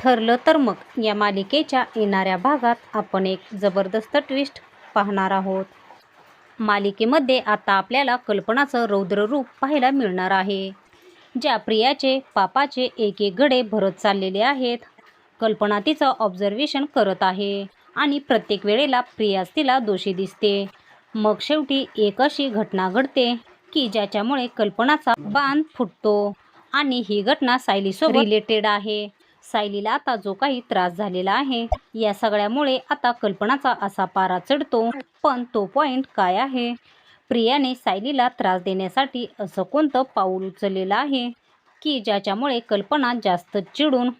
ठरलं तर मग या मालिकेच्या येणाऱ्या भागात आपण एक जबरदस्त ट्विस्ट पाहणार आहोत. मालिकेमध्ये आता आपल्याला कल्पनाचं रौद्र रूप पाहायला मिळणार आहे. ज्या प्रियाचे पापाचे एक एक गडे भरत चाललेले आहेत. कल्पना तिचं ऑब्झर्वेशन करत आहे आणि प्रत्येक वेळेला प्रियाच तिला दोषी दिसते. मग शेवटी एक अशी घटना घडते की ज्याच्यामुळे कल्पनाचा बांध फुटतो आणि ही घटना सायलीसोबत रिलेटेड आहे. सायलीला आता जो काही त्रास झालेला आहे या सगळ्यामुळे आता कल्पनाचा असा पारा चढतो. पण तो पॉइंट काय आहे? प्रियाने सायलीला त्रास देण्यासाठी असं कोणतं पाऊल उचललेलं आहे? की ज्याच्यामुळे कल्पना जास्त चिडून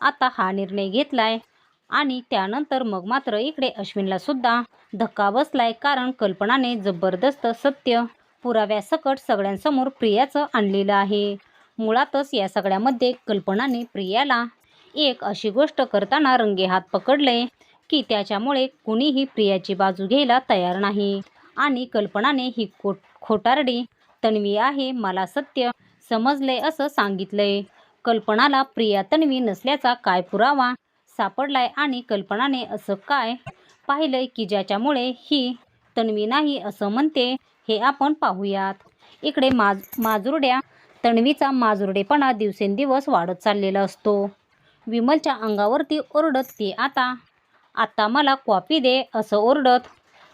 आता हा निर्णय घेतलाय? आणि त्यानंतर मग मात्र इकडे अश्विनला सुद्धा धक्का बसलाय कारण कल्पनाने जबरदस्त सत्य पुराव्यासकट सगळ्यांसमोर प्रियाचं आणलेलं आहे. मुळातच या सगळ्यामध्ये कल्पनाने प्रियाला एक अशी गोष्ट करताना रंगे हात पकडले की त्याच्यामुळे कुणीही प्रियाची बाजू घ्यायला तयार नाही. आणि कल्पनाने ही खोट खोटारडी तन्वी आहे मला सत्य समजले असं सांगितलंय कल्पनाला प्रिया तन्वी नसल्याचा काय पुरावा? सापडलाय आणि कल्पनाने असं काय पाहिलंय की ज्याच्यामुळे ही तन्वी नाही असं म्हणते हे आपण पाहूयात. इकडे माज माजुरड्या तन्वीचा माजुरडेपणा दिवसेंदिवस वाढत चाललेला असतो. विमलच्या अंगावरती ओरडत ती आता आत्ता मला कॉपी दे असं ओरडत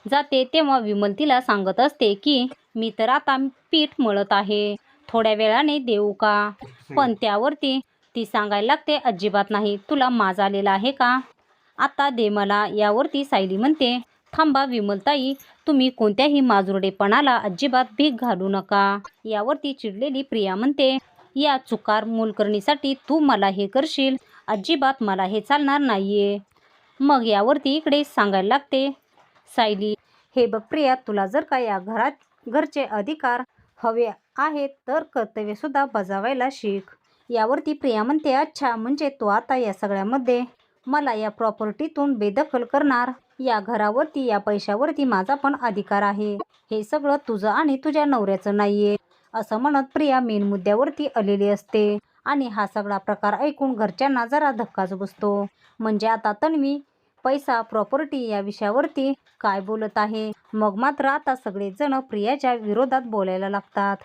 जाते. तेव्हा विमल तिला सांगत असते की मी तर आता पीठ मळत आहे. थोड्या वेळाने देऊ का? पण त्यावरती ती सांगायला लागते अजिबात नाही. तुला माज आलेला आहे का? आता दे मला. यावरती सायली म्हणते थांबा विमलताई तुम्ही कोणत्याही माजुरडेपणाला अजिबात भीक घालू नका. यावरती चिडलेली प्रिया म्हणते या चुकार मोलकरणीसाठी तू मला हे करशील? अजिबात मला हे चालणार नाहीये. मग यावरती इकडे सांगायला लागते. सायली हे बघ प्रिया तुला जर का या घरात घरचे अधिकार हवे आहेत तर कर्तव्यसुद्धा बजावायला शिक. यावरती प्रिया म्हणते अच्छा म्हणजे तो आता या सगळ्यामध्ये मला या प्रॉपर्टीतून बेदखल करणार. या घरावरती या पैशावरती माझा पण अधिकार आहे. हे सगळं तुझं आणि तुझ्या नवऱ्याचं नाहीये. असं म्हणत प्रिया मेन मुद्द्यावरती आलेली असते. आणि हा सगळा प्रकार ऐकून घरच्यांना जरा धक्काच बसतो. म्हणजे आता तन्वी पैसा प्रॉपर्टी या विषयावरती काय बोलत आहे? मग मात्र आता सगळेजण प्रियाच्या विरोधात बोलायला लागतात.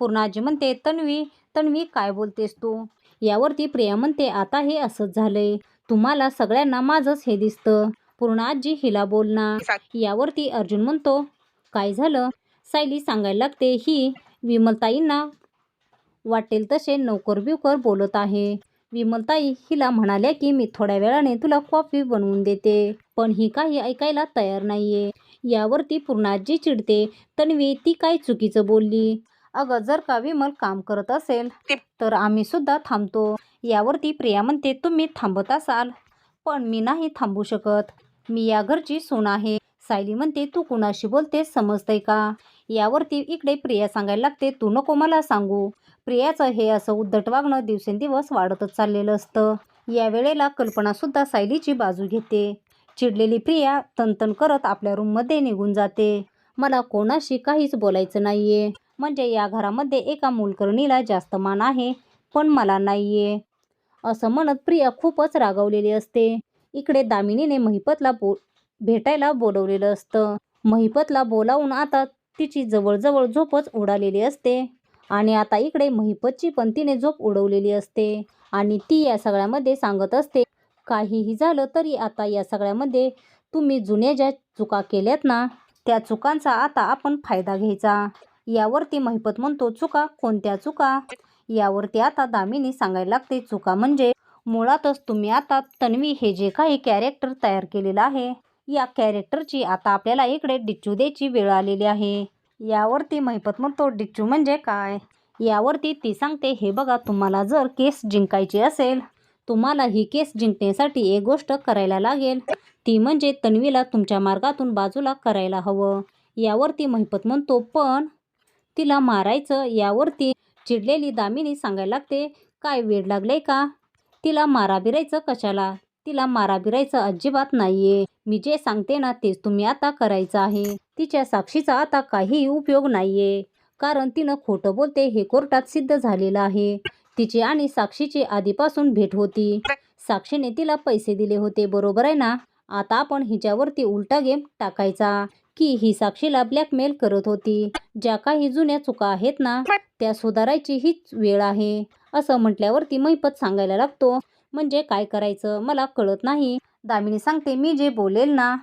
पूर्णाजी म्हणते तन्वी तन्वी काय बोलतेस तू? यावरती प्रिया म्हणते आता हे असंच झालंय. तुम्हाला सगळ्यांना माझंच हे दिसतं. पूर्णाजी हिला बोलणार. यावरती अर्जुन म्हणतो काय झालं? सायली सांगायला लागते ही विमलताईंना वाटेल तसे नौकर बिवकर बोलत आहे. विमलताई हिला म्हणाल्या की मी थोड्या वेळाने तुला कॉफी बनवून देते पण ही काही ऐकायला तयार नाहीये. यावरती पूर्णाजी चिडते. तन्वी ती काय चुकीचं बोलली? अगं जर का विमल काम करत असेल तर आम्ही सुद्धा थांबतो. यावरती प्रिया म्हणते तुम्ही थांबत असाल. पण मी नाही थांबू शकत. मी या घरची सून आहे. सायली म्हणते तू कुणाशी बोलते समजतंय का? यावरती इकडे प्रिया सांगायला लागते तू नको मला सांगू. प्रियाचं हे असं उद्धट वागणं दिवसेंदिवस वाढतच चाललेलं असतं. या वेळेला कल्पनासुद्धा सायलीची बाजू घेते. चिडलेली प्रिया तनतन करत आपल्या रूममध्ये निघून जाते. मला कोणाशी काहीच बोलायचं नाहीये. म्हणजे या घरामध्ये एका मूलकर्णीला जास्त मान आहे पण मला नाहीये. असं म्हणत प्रिया खूपच रागावलेली असते. इकडे दामिनीने महिपतला बो भेटायला बोलवलेलं असतं. महिपतला बोलावून आता तिची जवळजवळ झोपच उडालेली असते. आणि आता इकडे महिपतची पण तिने झोप उडवलेली असते आणि ती या सगळ्यामध्ये सांगत असते काहीही झालं तरी आता या सगळ्यामध्ये तुम्ही जुन्या ज्या चुका केल्यात ना त्या चुकांचा आता आपण फायदा घ्यायचा. यावरती महिपत म्हणतो चुका? कोणत्या चुका? यावरती आता दामिनी सांगायला लागते चुका म्हणजे मुळातच तुम्ही आता तन्वी हे जे काही कॅरेक्टर तयार केलेलं आहे या कॅरेक्टरची आता आपल्याला इकडे डिच्चू द्यायची वेळ आलेली आहे. यावरती महिपत म्हणतो डिच्चू म्हणजे काय? यावरती ती सांगते हे बघा तुम्हाला जर केस जिंकायची असेल तुम्हाला ही केस जिंकण्यासाठी एक गोष्ट करायला लागेल. ती म्हणजे तन्वीला तुमच्या मार्गातून बाजूला करायला हवं. यावरती महिपत म्हणतो पण तिला मारायचं. यावरती चिडलेली दामिनी सांगायला लागते काय वेळ लागले का? तिला मारा बिरायचं कशाला? तिला मारा बिरायचं अजिबात नाहीये. मी जे सांगते ना तेच तुम्ही आता करायचं आहे. तिच्या साक्षीचा आता काही उपयोग नाहीये. कारण तिनं खोटं बोलते हे कोर्टात सिद्ध झालेलं आहे. तिची आणि साक्षीची आधीपासून भेट होती. साक्षीने तिला पैसे दिले होते बरोबर आहे ना? आता आपण हिच्यावरती उलटा गेम टाकायचा. की ही साक्षीला ब्लॅकमेल करत होती. ज्या काही जुन्या चुका आहेत ना त्या सुधारायची हीच वेळ आहे. असं म्हटल्यावरती मैपत सांगायला लागतो. म्हणजे काय करायचं? मला कळत नाही. दामिनी सांगते मी जे बोलेल ना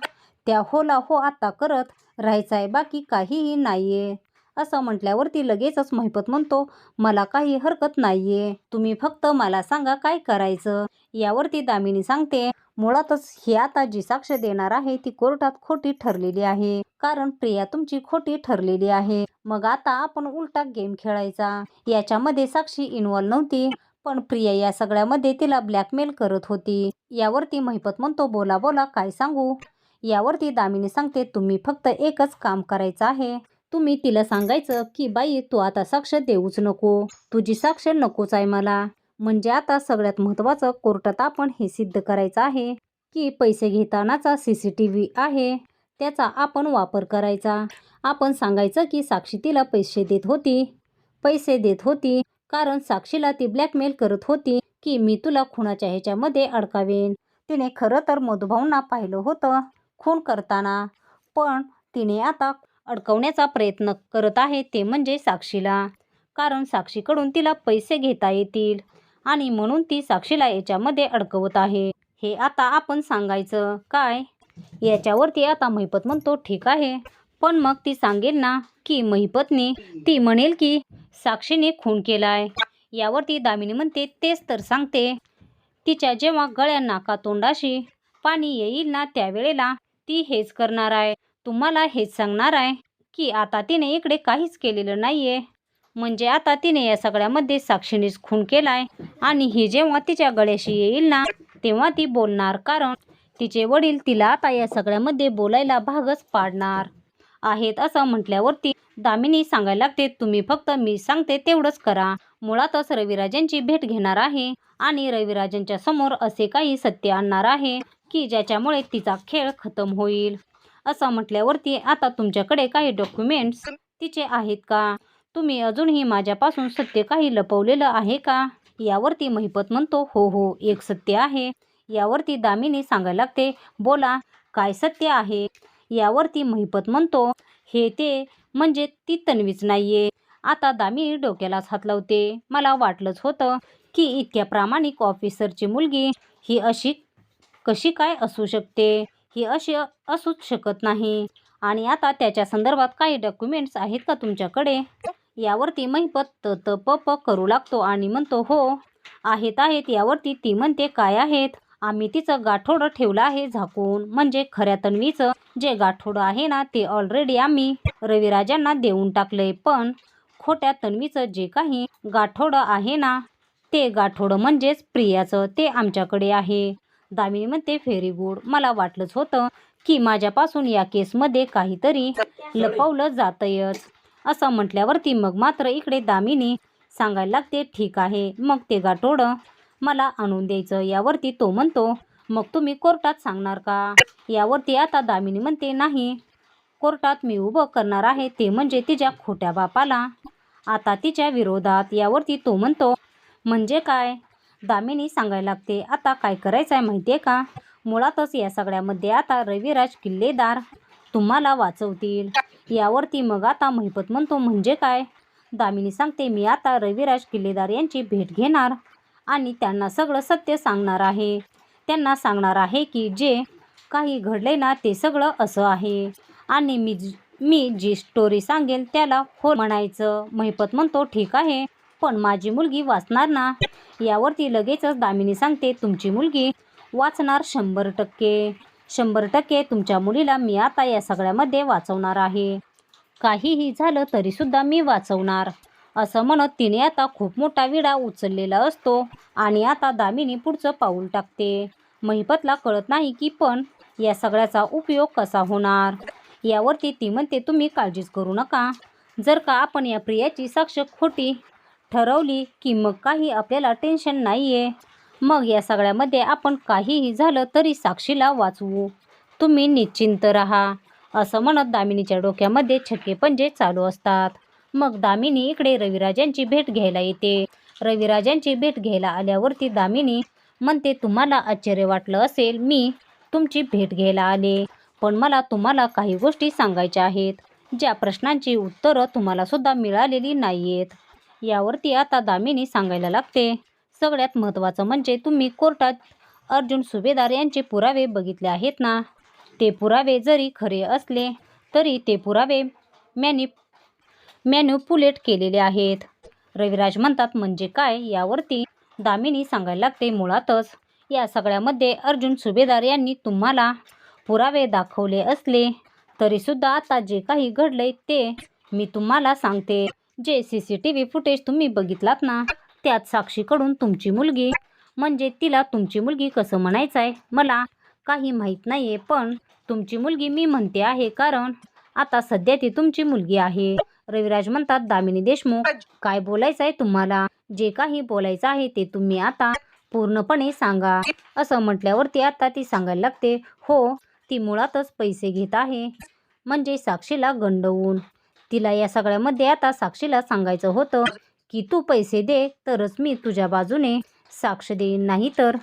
त्या होला हो आता करत राहायचं आहे बाकी काहीही नाहीये. असं म्हटल्यावरती लगेचच महिपत म्हणतो मला काही हरकत नाहीये. तुम्ही फक्त मला सांगा काय करायचं? यावरती दामिनी सांगते मुळातच ही आता जी साक्ष देणार आहे ती कोर्टात खोटी ठरलेली आहे. कारण प्रिया तुमची खोटी ठरलेली आहे. मग आता आपण उलटा गेम खेळायचा. याच्यामध्ये साक्षी इन्वॉल्व्ह नव्हती. पण प्रिया या सगळ्यामध्ये तिला ब्लॅकमेल करत होती. यावरती महिपत म्हणतो बोला बोला काय सांगू? यावरती दामिनी सांगते तुम्ही फक्त एकच काम करायचं आहे. तुम्ही तिला सांगायचं की बाई तू आता साक्ष देऊच नको. तुझी साक्ष नकोच आहे मला. म्हणजे आता सगळ्यात महत्त्वाचं कोर्टात आपण हे सिद्ध करायचं आहे की पैसे घेतानाचा सी सी टी व्ही आहे. त्याचा आपण वापर करायचा. आपण सांगायचं की साक्षी तिला पैसे देत होती. पैसे देत होती. कारण साक्षीला ती ब्लॅकमेल करत होती की मी तुला खुणाच्या ह्याच्यामध्ये अडकावेन. तिने खरं तर मधुभाऊंना पाहिलं होतं खून करताना पण तिने आता अडकवण्याचा प्रयत्न करत आहे ते म्हणजे साक्षीला. कारण साक्षीकडून तिला पैसे घेता येतील आणि म्हणून ती साक्षीला याच्यामध्ये अडकवत आहे. हे आता आपण सांगायचं काय? याच्यावरती आता महिपत म्हणतो ठीक आहे. पण मग ती सांगेल ना की महिपत्नी ती म्हणेल की साक्षीने खून केलाय. यावरती दामिनी म्हणते तेच तर सांगते. तिच्या जेव्हा गळ्या नाका तोंडाशी पाणी येईल ना त्यावेळेला ती हेच करणार आहे. तुम्हाला हेच सांगणार आहे की आता तिने इकडे काहीच केलेलं नाहीये. म्हणजे आता तिने या सगळ्यामध्ये साक्षीनेच खून केलाय. आणि ही जेव्हा तिच्या गळ्याशी येईल ना तेव्हा ती बोलणार. कारण तिचे वडील तिला आता या सगळ्यामध्ये बोलायला भागच पाडणार. आहेत असं म्हटल्यावरती दामिनी सांगायला लागते तुम्ही फक्त मी सांगते तेवढंच करा. मुळातच रविराजांची भेट घेणार आहे आणि रविराजांच्या समोर असे काही सत्य आणणार आहे की ज्याच्यामुळे तिचा खेळ खतम होईल. असं म्हटल्यावरती आता तुमच्याकडे काही डॉक्युमेंट्स तिचे आहेत का? तुम्ही अजूनही माझ्यापासून सत्य काही लपवलेलं आहे का? यावरती महिपत म्हणतो हो हो एक सत्य आहे. यावरती दामिनी सांगायला लागते बोला काय सत्य आहे? यावरती महिपत म्हणतो हे ते म्हणजे ती तन्वीच नाहीये. आता दामिनी डोक्यालाच हात लावते. मला वाटलंच होतं की इतक्या प्रामाणिक ऑफिसरची मुलगी ही अशी कशी काय असू शकते? ही अशी असूच शकत नाही. आणि आता त्याच्या संदर्भात काही डॉक्युमेंट्स आहेत का तुमच्याकडे? यावरती महिपत त प करू लागतो आणि म्हणतो हो आहेत आहेत. यावरती ती म्हणते काय आहेत? आम्ही तिचं गाठोडं ठेवलं आहे झाकून. म्हणजे खऱ्या तन्वीचं जे गाठोडं आहे ना ते ऑलरेडी आम्ही रविराजांना देऊन टाकलंय. पण खोट्या तन्वीचं जे काही गाठोडं आहे ना ते गाठोडं म्हणजेच प्रियाचं ते आमच्याकडे आहे. दामिनी म्हणते व्हेरी गुड मला वाटलंच होतं की माझ्यापासून या केसमध्ये काहीतरी लपवलं जातंयच. असं म्हटल्यावरती मग मात्र इकडे दामिनी सांगायला लागते ठीक आहे. मग ते गाठोडं मला आणून द्यायचं. यावरती तो म्हणतो मग तुम्ही कोर्टात सांगणार का? यावरती आता दामिनी म्हणते नाही. कोर्टात मी उभं करणार आहे. ते म्हणजे तिच्या खोट्या बापाला. आता तिच्या विरोधात. यावरती तो म्हणतो म्हणजे काय? दामिनी सांगायला लागते आता काय करायचं आहे माहिती आहे का? मुळातच या सगळ्यामध्ये आता रविराज किल्लेदार तुम्हाला वाचवतील. यावरती मग आता महिपत म्हणतो म्हणजे काय? दामिनी सांगते मी आता रविराज किल्लेदार यांची भेट घेणार. आणि त्यांना सगळं सत्य सांगणार आहे. त्यांना सांगणार आहे की जे काही घडले ना ते सगळं असं आहे. आणि मी मी जी स्टोरी सांगेल त्याला हो म्हणायचं. महिपत म्हणतो ठीक आहे पण माझी मुलगी वाचणार ना? यावरती लगेचच दामिनी सांगते तुमची मुलगी वाचणार शंभर टक्के. शंभर टक्के तुमच्या मुलीला मी आता या सगळ्यामध्ये वाचवणार आहे. काहीही झालं तरीसुद्धा मी वाचवणार. असं म्हणत तिने आता खूप मोठा विडा उचललेला असतो आणि आता दामिनी पुढचं पाऊल टाकते. महिपतला कळत नाही की पण या सगळ्याचा उपयोग कसा होणार? यावरती ती म्हणते तुम्ही काळजीच करू नका. जर का आपण या प्रियाची साक्ष खोटी ठरवली की मग काही आपल्याला टेन्शन नाही आहे मग या सगळ्यामध्ये आपण काहीही झालं तरी साक्षीला वाचवू. तुम्ही निश्चिंत राहा. असं म्हणत दामिनीच्या डोक्यामध्ये छक्के पंजे चालू असतात. मग दामिनी इकडे रविराजांची भेट घ्यायला येते. रविराजांची भेट घ्यायला आल्यावरती दामिनी म्हणते तुम्हाला आश्चर्य वाटलं असेल मी तुमची भेट घ्यायला आले. पण मला तुम्हाला काही गोष्टी सांगायच्या आहेत. ज्या प्रश्नांची उत्तरं तुम्हाला सुद्धा मिळालेली नाही आहेत यावरती आता दामिनी सांगायला लागते सगळ्यात महत्त्वाचं म्हणजे तुम्ही कोर्टात अर्जुन सुभेदार यांचे पुरावे बघितले आहेत ना? ते पुरावे जरी खरे असले तरी ते पुरावे मॅनी मॅन्युपुलेट केलेले आहेत. रविराज म्हणतात म्हणजे काय? यावरती दामिनी सांगायला लागते मुळातच. या सगळ्यामध्ये अर्जुन सुभेदार यांनी तुम्हाला पुरावे दाखवले असले तरीसुद्धा आता जे काही घडले ते मी तुम्हाला सांगते. जे C C T V footage तुम्ही बघितलात ना त्यात साक्षीकडून तुमची मुलगी म्हणजे तिला तुमची मुलगी कसं म्हणायचं आहे मला काही माहीत नाही आहे पण तुमची मुलगी मी म्हणते आहे कारण आता सध्या ती तुमची मुलगी आहे. रविराज म्हणतात दामिनी देशमुख काय बोलायचं आहे तुम्हाला? जे काही बोलायचं आहे ते तुम्ही आता पूर्णपणे सांगा. असं म्हटल्यावरती आता ती सांगायला लागते. हो ती मुळातच पैसे घेत आहे. म्हणजे साक्षीला गंडवून. तिला या सगळ्यामध्ये आता साक्षीला सांगायचं होतं की तू पैसे दे तरच मी तुझ्या बाजूने साक्ष देईन नाही तर.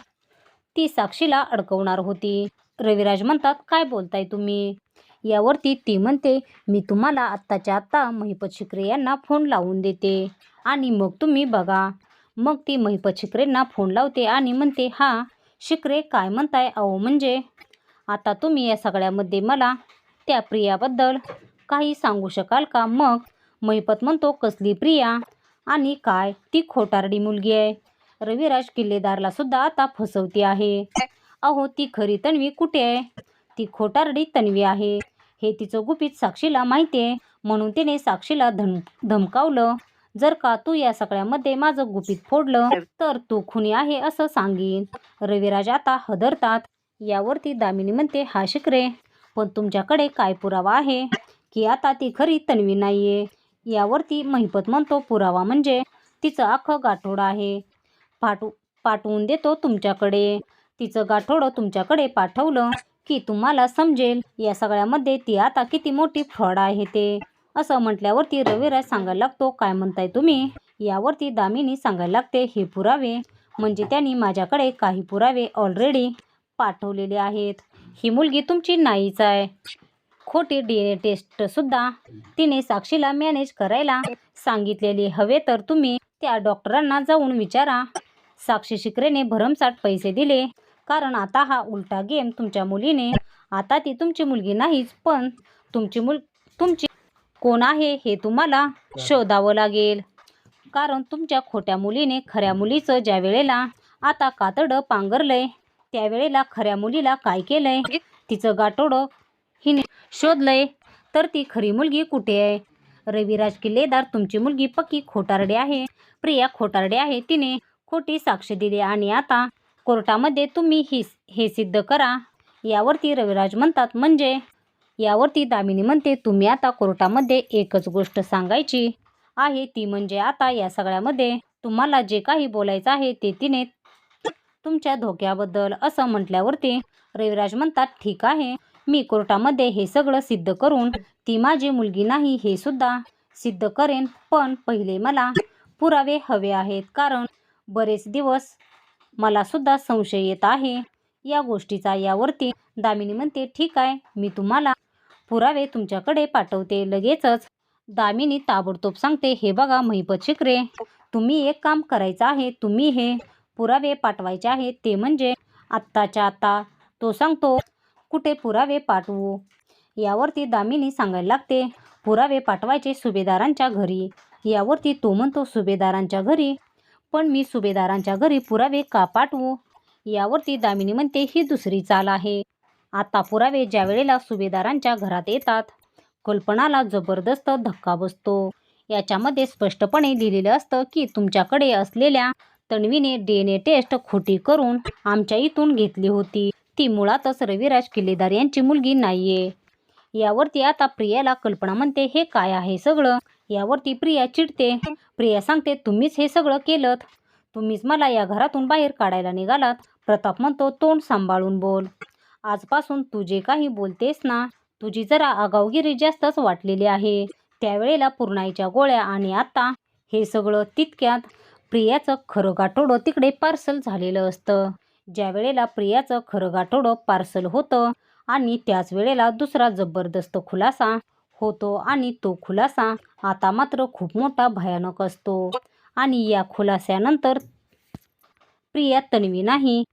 ती साक्षीला अडकवणार होती. रविराज म्हणतात काय बोलताय तुम्ही? यावरती ती म्हणते मी तुम्हाला आत्ताच्या आत्ता महिपत शिकरे यांना फोन लावून देते आणि मग तुम्ही बघा. मग ती महिपत शिकरेंना फोन लावते आणि म्हणते हा शिकरे काय म्हणताय अहो म्हणजे? आता तुम्ही या सगळ्यामध्ये मला त्या प्रियाबद्दल काही सांगू शकाल का? मग महिपत म्हणतो कसली प्रिया? आणि काय? ती खोटारडी मुलगी आहे. रविराज किल्लेदारला सुद्धा आता फसवती आहे. अहो ती खरी तन्वी कुठे आहे? ती खोटारडी तन्वी आहे. हे तिचं गुपित साक्षीला माहिती आहे म्हणून तिने साक्षीला धम धमकावलं. जर का तू या सगळ्यामध्ये माझं गुपित फोडलं तर तू खुनी आहे असं सांगीन. रविराज आता हदरतात. यावरती दामिनी म्हणते हा शिकरे पण तुमच्याकडे काय पुरावा आहे? की आता ती खरी तन्वी नाहीये. यावरती महिपत म्हणतो पुरावा म्हणजे तिचं अख्खं गाठोडं आहे. पाठवू पाठवून देतो तुमच्याकडे. तिचं गाठोडं तुमच्याकडे पाठवलं. की तुम्हाला समजेल. या सगळ्यामध्ये ती आता किती मोठी फ्रॉड आहे ते. असं म्हटल्यावरती रविराज सांगायला लागतो काय म्हणताय तुम्ही? यावरती दामिनी सांगायला लागते हे पुरावे. म्हणजे त्यांनी माझ्याकडे काही पुरावे ऑलरेडी पाठवलेले आहेत. ही मुलगी तुमची नाहीच आहे. खोटी डी एन ए टेस्टसुद्धा तिने साक्षीला मॅनेज करायला सांगितलेली हवे तर तुम्ही त्या डॉक्टरांना जाऊन विचारा. साक्षी शिकरेने भरमसाठ पैसे दिले. कारण आता हा उलटा गेम तुमच्या मुलीने आता ती तुमची मुलगी नाहीच पण तुमची मुल तुमची कोण आहे हे तुम्हाला शोधावं लागेल. कारण तुमच्या खोट्या मुलीने खऱ्या मुलीचं ज्या वेळेला आता कातडं पांघरलंय त्यावेळेला खऱ्या मुलीला काय केलंय? तिचं गाठोडं हिने शोधलंय तर ती खरी मुलगी कुठे आहे? रविराज किल्लेदार तुमची मुलगी पक्की खोटारडे आहे. प्रिया खोटारडे आहे तिने खोटी साक्ष दिली आणि आता कोर्टामध्ये तुम्ही ही हे सिद्ध करा. यावरती रविराज म्हणतात म्हणजे? यावरती दामिनी म्हणते तुम्ही आता कोर्टामध्ये एकच गोष्ट सांगायची आहे ती म्हणजे आता या सगळ्यामध्ये तुम्हाला जे काही बोलायचं आहे ते तिने तुमच्या धोक्याबद्दल असं म्हटल्यावरती रविराज म्हणतात ठीक आहे मी कोर्टामध्ये हे सगळं सिद्ध करून ती माझी मुलगी नाही हे सुद्धा सिद्ध करेन. पण पहिले मला पुरावे हवे आहेत कारण बरेच दिवस मला सुद्धा संशय येत आहे. या गोष्टीचा यावरती दामिनी म्हणते ठीक आहे मी तुम्हाला पुरावे तुमच्याकडे पाठवते लगेचच. दामिनी ताबडतोब सांगते हे बघा महिपत शिकरे तुम्ही एक काम करायचं आहे तुम्ही हे पुरावे पाठवायचे आहेत ते म्हणजे आत्ताच्या आत्ता तो सांगतो कुठे पुरावे पाठवू? यावरती दामिनी सांगायला लागते पुरावे पाठवायचे सुभेदारांच्या घरी. यावरती तो म्हणतो सुभेदारांच्या घरी पण मी सुभेदारांच्या घरी पुरावे का पाठवू? यावरती दामिनी म्हणते ही दुसरी चाल आहे. आता पुरावे ज्या वेळेला सुभेदारांच्या घरात येतात कल्पनाला जबरदस्त धक्का बसतो. याच्यामध्ये स्पष्टपणे लिहिलेलं असतं की तुमच्याकडे असलेल्या तन्वीने डी एन ए टेस्ट खोटी करून आमच्या इथून घेतली होती. ती मुळातच रविराज किल्लेदार यांची मुलगी नाहीये. यावरती आता प्रियाला कल्पना म्हणते हे काय आहे सगळं? यावरती प्रिया चिडते. प्रिया सांगते तुम्हीच हे सगळं केलं तुम्हीच मला या घरातून बाहेर काढायला निघालात. प्रताप म्हणतो तोंड सांभाळून बोल. आजपासून तू जे काही बोलतेस ना तुझी जरा आगावगिरी जास्तच वाटलेली आहे. त्यावेळेला पुरणाईच्या गोळ्या आणि आता हे सगळं तितक्यात प्रियाचं खरं गाठोडं तिकडे पार्सल झालेलं असतं. ज्या वेळेला प्रियाचं खरं गाठोडं पार्सल होतं आणि त्याच वेळेला दुसरा जबरदस्त खुलासा होतो आणि तो खुलासा आता मात्र खूप मोठा भयानक असतो. आणि या खुलास्यानंतर प्रिया तन्वी नाही.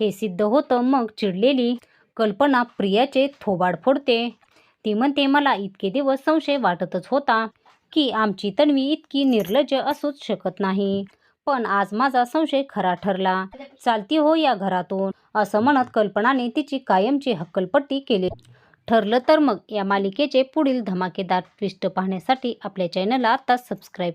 हे सिद्ध होतं मग चिडलेली कल्पना प्रियाचे थोबाड फोडते. ती म्हणते मला इतके दिवस संशय वाटतच होता की आमची तन्वी इतकी निर्लज्ज असूच शकत नाही. पण आज माझा संशय खरा ठरला. चालती हो या घरातून असं म्हणत कल्पनाने तिची कायमची हक्कलपट्टी केली. ठरलं तर मग या मालिकेचे पुढील धमाकेदार ट्विस्ट पाहण्यासाठी आपल्या चॅनलला आत्ताच सबस्क्राईब